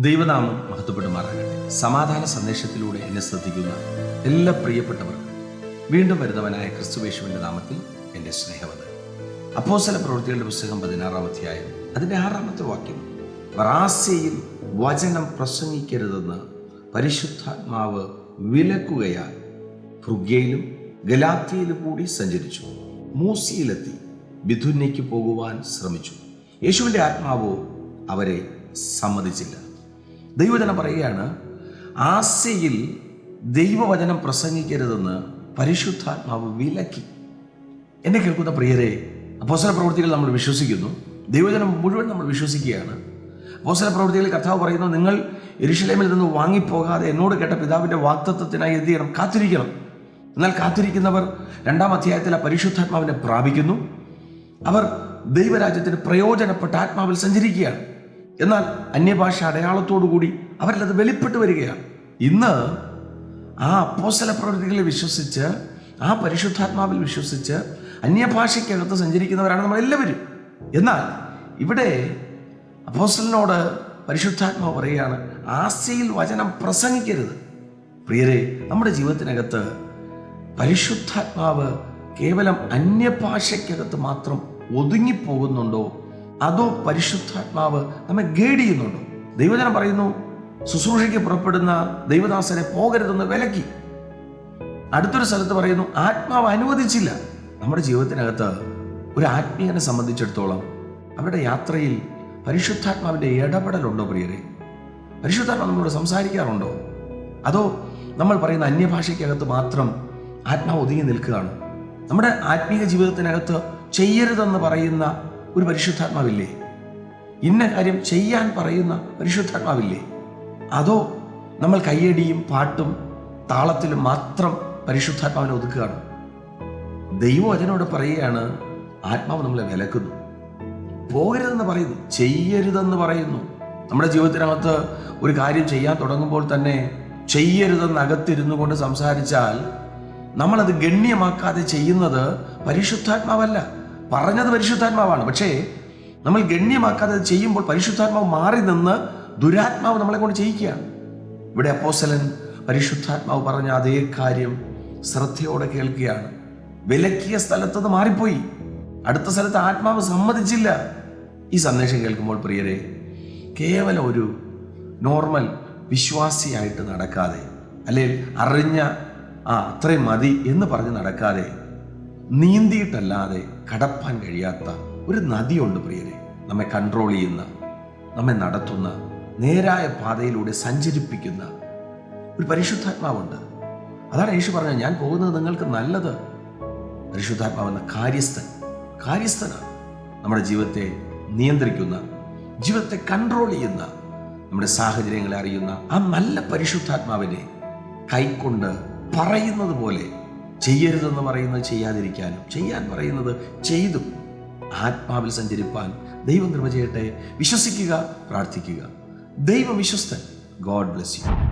ദൈവനാമം മഹത്വപ്പെടുമാറാകട്ടെ. സമാധാന സന്ദേശത്തിലൂടെ എന്നെ ശ്രദ്ധിക്കുന്ന എല്ലാ പ്രിയപ്പെട്ടവർക്കും വീണ്ടും വരുന്നവനായ ക്രിസ്തുവേശുവിന്റെ നാമത്തിൽ എന്റെ സ്നേഹവത്. അപ്പോസല പ്രവൃത്തികളുടെ പുസ്തകം പതിനാറാം അധ്യായം അതിന്റെ ആറാമത്തെ വാക്യം വറാസ്യയിൽ വചനം പ്രസംഗിക്കരുതെന്ന് പരിശുദ്ധാത്മാവ് വിലക്കുകയാൽ ഭൃഗ്യയിലും ഗലാത്തിയിലും കൂടി സഞ്ചരിച്ചു. മൂസിയിലെത്തി ബിഥുന്യയ്ക്ക് പോകുവാൻ ശ്രമിച്ചു. യേശുവിന്റെ ആത്മാവോ അവരെ സമ്മതിച്ചില്ല. ദൈവജനം പറയുകയാണ് ആസ്യയിൽ ദൈവവചനം പ്രസംഗിക്കരുതെന്ന് പരിശുദ്ധാത്മാവ് വിലക്കി. എന്നെ കേൾക്കുന്ന പ്രിയരെ അപ്പോസല പ്രവൃത്തികൾ നമ്മൾ വിശ്വസിക്കുന്നു. ദൈവജനം മുഴുവൻ നമ്മൾ വിശ്വസിക്കുകയാണ്. അപ്പോസല പ്രവൃത്തികളിൽ കർത്താവ് പറയുന്നു നിങ്ങൾ എരിശിലേമിൽ നിന്ന് വാങ്ങിപ്പോകാതെ എന്നോട് കേട്ട പിതാവിന്റെ വാക്തത്വത്തിനായി എന്ത് ചെയ്യണം? കാത്തിരിക്കണം. എന്നാൽ കാത്തിരിക്കുന്നവർ രണ്ടാം അധ്യായത്തിൽ ആ പരിശുദ്ധാത്മാവിനെ പ്രാപിക്കുന്നു. അവർ ദൈവരാജ്യത്തിന് പ്രയോജനപ്പെട്ട ആത്മാവിൽ സഞ്ചരിക്കുകയാണ്. എന്നാൽ അന്യഭാഷ അടയാളത്തോടുകൂടി അവരിലത് വെളിപ്പെട്ട് വരികയാണ്. ഇന്ന് ആ അപ്പോസല പ്രവൃത്തികളിൽ വിശ്വസിച്ച് ആ പരിശുദ്ധാത്മാവിൽ വിശ്വസിച്ച് അന്യഭാഷയ്ക്കകത്ത് സഞ്ചരിക്കുന്നവരാണ് നമ്മളെല്ലാവരും. എന്നാൽ ഇവിടെ അപ്പോസ്റ്റലിനോട് പരിശുദ്ധാത്മാവ് പറയുകയാണ് ആസ്യയിൽ വചനം പ്രസംഗിക്കരുത്. പ്രിയരെ നമ്മുടെ ജീവിതത്തിനകത്ത് പരിശുദ്ധാത്മാവ് കേവലം അന്യഭാഷയ്ക്കകത്ത് മാത്രം ഒതുങ്ങിപ്പോകുന്നുണ്ടോ? അതോ പരിശുദ്ധാത്മാവ് നമ്മെ ഗൈഡ് ചെയ്യുന്നുണ്ടോ? ദൈവജനം പറയുന്നു ശുശ്രൂഷയ്ക്ക് പുറപ്പെടുന്ന ദൈവദാസനെ പോകരുതെന്ന് വിലക്കി. അടുത്തൊരു സ്ഥലത്ത് പറയുന്നു ആത്മാവ് അനുവദിച്ചില്ല. നമ്മുടെ ജീവിതത്തിനകത്ത് ഒരു ആത്മീയനെ സംബന്ധിച്ചിടത്തോളം അവരുടെ യാത്രയിൽ പരിശുദ്ധാത്മാവിന്റെ ഇടപെടലുണ്ടോ പ്രിയരെ? പരിശുദ്ധാത്മാവ് നമ്മളോട് സംസാരിക്കാറുണ്ടോ? അതോ നമ്മൾ പറയുന്ന അന്യഭാഷയ്ക്കകത്ത് മാത്രം ആത്മാവ് ഒതുങ്ങി നിൽക്കുകയാണ്? നമ്മുടെ ആത്മീയ ജീവിതത്തിനകത്ത് ചെയ്യരുതെന്ന് പറയുന്ന ഒരു പരിശുദ്ധാത്മാവില്ലേ? ഇന്ന കാര്യം ചെയ്യാൻ പറയുന്ന പരിശുദ്ധാത്മാവില്ലേ? അതോ നമ്മൾ കയ്യടിയും പാട്ടും താളത്തിലും മാത്രം പരിശുദ്ധാത്മാവിനെ ഒതുക്കുകയാണ്? ദൈവം അതിനോട് പറയുകയാണ് ആത്മാവ് നമ്മളെ വിലക്കുന്നു. പോകരുതെന്ന് പറയുന്നു ചെയ്യരുതെന്ന് പറയുന്നു. നമ്മുടെ ജീവിതത്തിനകത്ത് ഒരു കാര്യം ചെയ്യാൻ തുടങ്ങുമ്പോൾ തന്നെ ചെയ്യരുതെന്ന് അകത്തിരുന്നു കൊണ്ട് സംസാരിച്ചാൽ നമ്മളത് ഗണ്യമാക്കാതെ ചെയ്യുന്നത് പരിശുദ്ധാത്മാവല്ല. പറഞ്ഞത് പരിശുദ്ധാത്മാവാണ്. പക്ഷേ നമ്മൾ ഗണ്യമാക്കാതെ ചെയ്യുമ്പോൾ പരിശുദ്ധാത്മാവ് മാറി നിന്ന് ദുരാത്മാവ് നമ്മളെ കൊണ്ട് ചെയ്യിക്കുകയാണ്. ഇവിടെ അപ്പോസലൻ പരിശുദ്ധാത്മാവ് പറഞ്ഞ അതേ കാര്യം ശ്രദ്ധയോടെ കേൾക്കുകയാണ്. വിലക്കിയ സ്ഥലത്തത് മാറിപ്പോയി. അടുത്ത സ്ഥലത്ത് ആത്മാവ് സമ്മതിച്ചില്ല. ഈ സന്ദേശം കേൾക്കുമ്പോൾ പ്രിയരെ കേവലം ഒരു നോർമൽ വിശ്വാസിയായിട്ട് നടക്കാതെ അല്ലെങ്കിൽ അറിഞ്ഞ ആ അത്രയും മതി എന്ന് പറഞ്ഞ് നടക്കാതെ നീന്തിയിട്ടല്ലാതെ കടപ്പാൻ കഴിയാത്ത ഒരു നദിയുണ്ട് പ്രിയരെ. നമ്മെ കൺട്രോൾ ചെയ്യുന്ന നമ്മെ നടത്തുന്ന നേരായ പാതയിലൂടെ സഞ്ചരിപ്പിക്കുന്ന ഒരു പരിശുദ്ധാത്മാവുണ്ട്. അതാണ് യേശു പറഞ്ഞത് ഞാൻ പോകുന്നത് നിങ്ങൾക്ക് നല്ലത്. പരിശുദ്ധാത്മാവെന്ന കാര്യസ്ഥൻ കാര്യസ്ഥനാണ്. നമ്മുടെ ജീവിതത്തെ നിയന്ത്രിക്കുന്ന ജീവിതത്തെ കൺട്രോൾ ചെയ്യുന്ന നമ്മുടെ സാഹചര്യങ്ങളെ അറിയുന്ന ആ നല്ല പരിശുദ്ധാത്മാവിനെ കൈക്കൊണ്ട് പറയുന്നത് പോലെ ചെയ്യരുതെന്ന് പറയുന്നത് ചെയ്യാതിരിക്കാനും ചെയ്യാൻ പറയുന്നത് ചെയ്തും ആത്മാവിൽ സഞ്ചരിപ്പാൻ ദൈവം കൃപ ചെയ്യട്ടെ. വിശ്വസിക്കുക പ്രാർത്ഥിക്കുക. ദൈവം വിശ്വസ്തൻ. God bless you